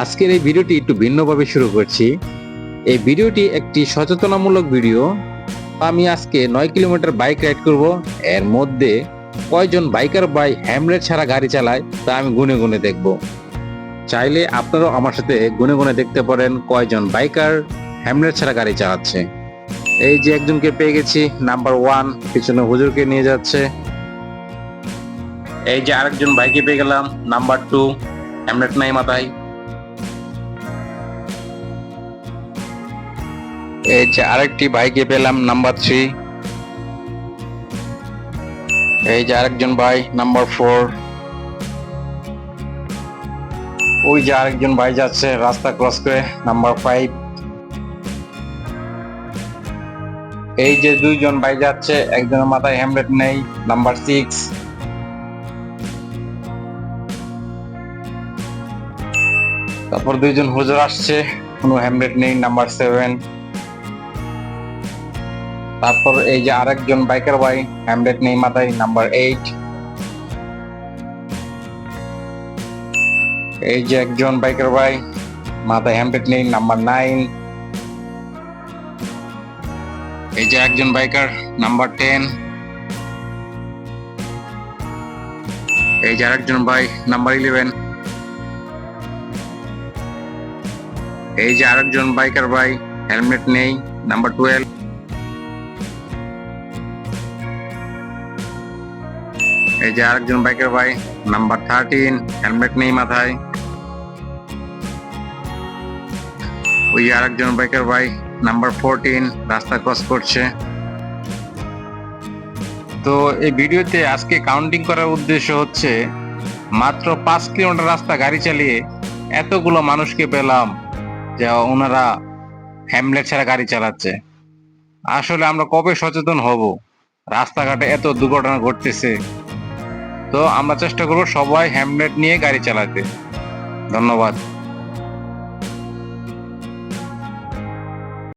আজকের এই ভিডিওটি একটু ভিন্নভাবে শুরু করছি। এই ভিডিওটি একটি সচেতনামূলক ভিডিও। আমি আজকে নয় কিলোমিটার বাইক রাইড করব। এর মধ্যে কয়জন বাইকার বাই হ্যামলেট ছাড়া গাড়ি চালায় তা আমি গুনে গুনে দেখব। চাইলে আপনারাও আমার সাথে গুনে গুনে দেখতে পারেন কয়জন বাইকার হ্যামলেট ছাড়া গাড়ি চালাচ্ছে। এই যে একজনকে পেয়ে গেছি, নাম্বার ওয়ান, পিছনে হুজুরকে নিয়ে যাচ্ছে। এই যে আরেকজন বাইকে পেয়ে গেলাম, নাম্বার টু, হ্যামলেট নাই মাথায়। এই যে আরেকটি বাইকে পেলাম, নাম্বার থ্রি এই যে আরেকজন ভাই, নাম্বার ফোর ওই যে আরেকজন ভাই যাচ্ছে রাস্তা ক্রস করে, নাম্বার ফাইভ এই যে দুইজন ভাই যাচ্ছে, একজনের মাথায় হ্যামলেট নেই, নাম্বার সিক্স তারপর দুইজন হুজুর আসছে, কোনো হ্যামলেট নেই, নাম্বার সেভেন তারপর এই যে আরেকজন বাইকার ভাই হ্যামলেট নেই মাথায় নাম্বার এইট এই যে একজন বাইকার ভাই, মাথায় হ্যামলেট নেই নাম্বার নাইন এই যে একজন বাইকার নাম্বার টেন এই যে আরেকজন ভাই নাম্বার ইলেভেন এই যে আরেকজন বাইকার ভাই হেলমেট নেই নাম্বার টুয়েলভ এই যে আরেকজন বাইকের ভাই নাম্বার থার্টিন হেলমেট নেই মাথায়। ওই আরেকজন বাইকের ভাই নাম্বার ফোরটিন রাস্তা ক্রস করছে। তো এই ভিডিওতে আজকে কাউন্টিং করার উদ্দেশ্য হচ্ছে, মাত্র পাঁচ কিলোমিটার রাস্তা গাড়ি চালিয়ে এতগুলো মানুষকে পেলাম যে ওনারা হ্যামলেট ছাড়া গাড়ি চালাচ্ছে। আসলে আমরা কবে সচেতন হব? রাস্তাঘাটে এত দুর্ঘটনা ঘটতেছে তো আমরা চেষ্টা করব সবাই হ্যামলেট নিয়ে গাড়ি চালাতে। ধন্যবাদ।